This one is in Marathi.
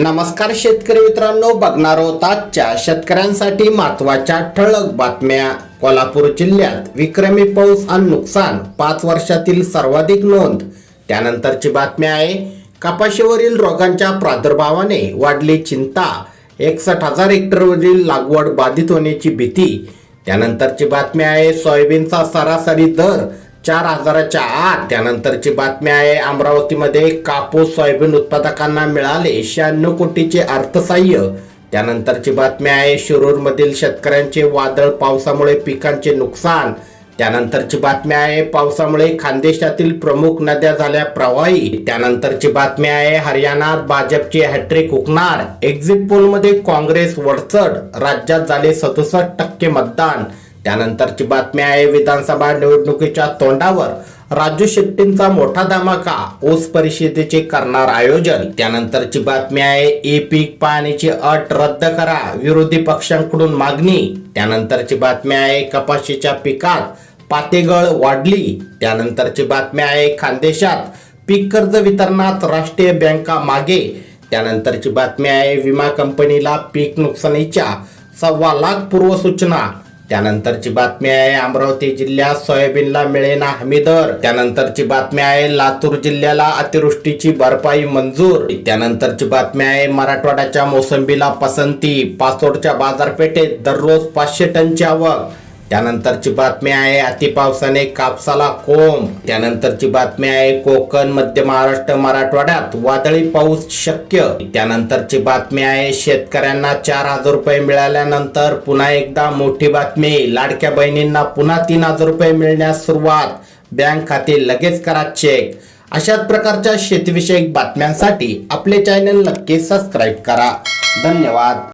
नमस्कार शेतकरी मित्रांनो बघणार आहोत आजच्या शेतकऱ्यांसाठी महत्त्वाच्या ठळक बातम्या. कोल्हापूर जिल्ह्यात विक्रमी पाऊस आणि नुकसान पाच वर्षातील सर्वाधिक नोंद. त्यानंतरची बातमी आहे कपाशीवरील रोगांच्या प्रादुर्भावाने वाढली चिंता. एकसठ हजार हेक्टरवरील लागवड बाधित होण्याची भीती. त्यानंतरची बातमी आहे सोयाबीनचा सरासरी दर चार हजाराच्या आत त्यानंतरची बातमी आहे अमरावतीमध्ये कापूस सोयाबीन उत्पादकांना मिळाले शहाण्णव कोटीचे अर्थसहाय्य. त्यानंतरची बातमी आहे शिरूरमधील शेतकऱ्यांचे वादळ पावसामुळे पिकांचे नुकसान. त्यानंतरची बातमी आहे पावसामुळे खानदेशातील प्रमुख नद्या झाल्या प्रवाही. त्यानंतरची बातमी आहे हरियाणात भाजपची हॅट्रिक हुकणार एक्झिट पोलमध्ये काँग्रेस वडचढ राज्यात झाले सदुसष्ट टक्के मतदान. त्यानंतरची बातमी आहे विधानसभा निवडणुकीच्या तोंडावर. राजू शेट्टींचा मोठा धमाका ऊस परिषदेचे करणार आयोजन. त्यानंतरची बातमी आहे ई पीक पाहणीची अट रद्द करा विरोधी पक्षांकडून मागणी. त्यानंतरची बातमी आहे कपाशीच्या पिकात पातेगळ वाढली. त्यानंतरची बातमी आहे खानदेशात पीक कर्ज वितरणात राष्ट्रीय बँका मागे. त्यानंतरची बातमी आहे विमा कंपनीला पीक नुकसानीच्या सव्वा लाख पूर्वसूचना. त्यानंतरची बातमी आहे अमरावती जिल्ह्यात सोयाबीनला मिळेना हमी दर. त्यानंतरची बातमी आहे लातूर जिल्ह्याला अतिवृष्टीची भरपाई मंजूर. त्यानंतरची बातमी आहे मराठवाड्याच्या मोसंबीला पसंती. पाचोडच्या बाजारपेठेत दररोज पाचशे टनची आवक. त्यानंतरची बातमी आहे अतिपावसाने कापसाला कोंब. त्यानंतरची बातमी आहे कोकण मध्य महाराष्ट्र मराठवाड्यात वादळी पाऊस शक्य. त्यानंतरची बातमी आहे शेतकऱ्यांना चार हजार रुपये मिळाल्यानंतर पुन्हा एकदा मोठी बातमी. लाडक्या बहिणींना पुन्हा तीन हजार रुपये मिळण्यास सुरुवात. बँक खाते लगेच करा चेक अशाच प्रकारच्या शेतीविषयक बातम्यांसाठी आपले चॅनल नक्की सबस्क्राईब करा. धन्यवाद.